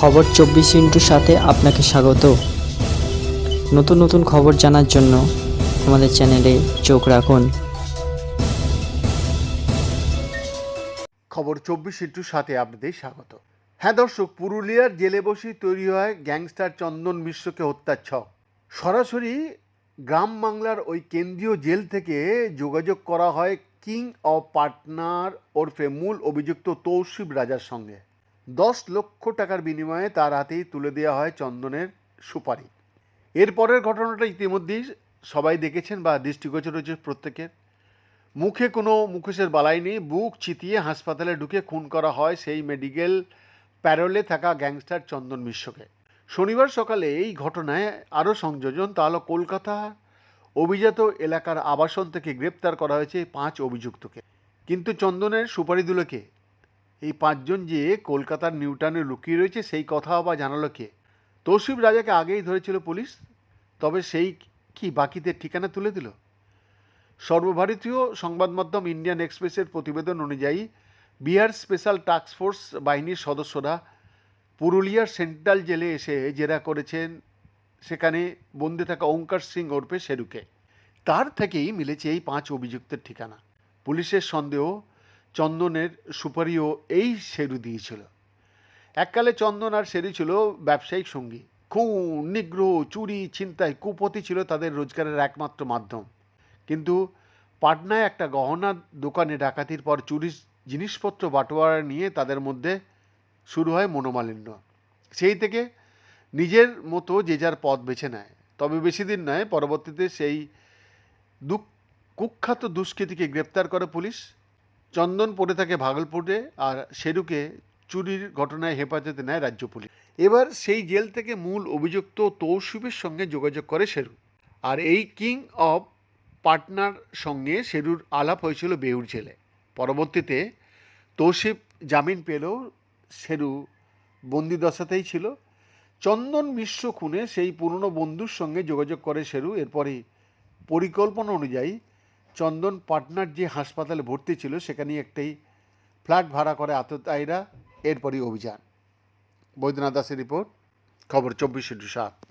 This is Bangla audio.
খবর চব্বিশ ইন্টুর সাথে আপনাকে স্বাগত। নতুন নতুন খবর জানার জন্য আমাদের চ্যানেলে চোখ রাখুন। খবর চব্বিশ ইন্টুর সাথে আপনাদের স্বাগত। হ্যাঁ দর্শক, পুরুলিয়ার জেলে বসেই তৈরি হয় গ্যাংস্টার চন্দন মিশ্রকে হত্যার ছক। সরাসরি গ্রাম বাংলার ওই কেন্দ্রীয় জেল থেকে যোগাযোগ করা হয় কিং অফ পার্টনার ওরফে মূল অভিযুক্ত তৌসিব রাজার সঙ্গে। দশ লক্ষ টাকার বিনিময়ে তার হাতেই তুলে দেওয়া হয় চন্দনের সুপারি। এরপরের ঘটনাটা ইতিমধ্যেই সবাই দেখেছেন বা দৃষ্টিগোচর হয়েছে প্রত্যেকের। মুখে কোনো মুখোশের বালাই নেই, বুক চিতিয়ে হাসপাতালে ঢুকে খুন করা হয় সেই মেডিকেল প্যারোলে থাকা গ্যাংস্টার চন্দন মিশ্রকে। শনিবার সকালে এই ঘটনায় আরও সংযোজন, তা হলো কলকাতা অভিজাত এলাকার আবাসন থেকে গ্রেপ্তার করা হয়েছে পাঁচ অভিযুক্তকে। কিন্তু চন্দনের সুপারি দিল কে? এই পাঁচজন যে কলকাতার নিউটাউনে লুকিয়ে রয়েছে, সেই কথা বা জানালো কে? তৌসিফ রাজাকে আগেই ধরেছিল পুলিশ, তবে সেই কি বাকিদের ঠিকানা তুলে দিল? সর্বভারতীয় সংবাদ মাধ্যম ইন্ডিয়ান এক্সপ্রেসের প্রতিবেদন অনুযায়ী, বিহার স্পেশাল টাস্ক ফোর্স বাহিনীর সদস্যরা পুরুলিয়ার সেন্ট্রাল জেলে এসে জেরা করেছেন, সেখানে বন্দি থাকা ওঙ্কার সিং ওরফে শেরুকে। তার থেকেই মিলেছে এই পাঁচ অভিযুক্তের ঠিকানা। পুলিশের সন্দেহ চন্দনের সুপারিও এই সেরু দিয়েছিল। এককালে চন্দন আর শেরু ছিল ব্যবসায়িক সঙ্গী। খুন, নিগ্রহ, চুরি, ছিনতাই, কুপতি ছিল তাদের রোজগারের একমাত্র মাধ্যম। কিন্তু পাটনায় একটা গহনার দোকানে ডাকাতির পর চুরি জিনিসপত্র বাটোয়ারা নিয়ে তাদের মধ্যে শুরু হয় মনোমালিন্য। সেই থেকে নিজের মতো যে যার পথ বেছে নেয়। তবে বেশি দিন নয়, পরবর্তীতে সেই কুখ্যাত দুষ্কৃতীকে গ্রেপ্তার করে পুলিশ। চন্দন পড়ে থাকে ভাগলপুরে আর শেরুকে চুরির ঘটনায় হেফাজতে নেয় রাজ্য পুলিশ। এবার সেই জেল থেকে মূল অভিযুক্ত তৌসিফের সঙ্গে যোগাযোগ করে শেরু। আর এই কিং অফ পার্টনার সঙ্গে শেরুর আলাপ হয়েছিল বেউর জেলে। পরবর্তীতে তৌসিফ জামিন পেলেও শেরু বন্দিদশাতেই ছিল। চন্দন মিশ্র খুনে সেই পুরনো বন্ধুর সঙ্গে যোগাযোগ করে শেরু। এরপরই পরিকল্পনা অনুযায়ী চন্দন পাটনার যে হাসপাতালে ভর্তি ছিল সেখানেই একটাই ফ্ল্যাট ভাড়া করে আততায়ীরা এরপরই অভিযান। বৈদ্যনাথ দাসের রিপোর্ট, খবর চব্বিশ সাত।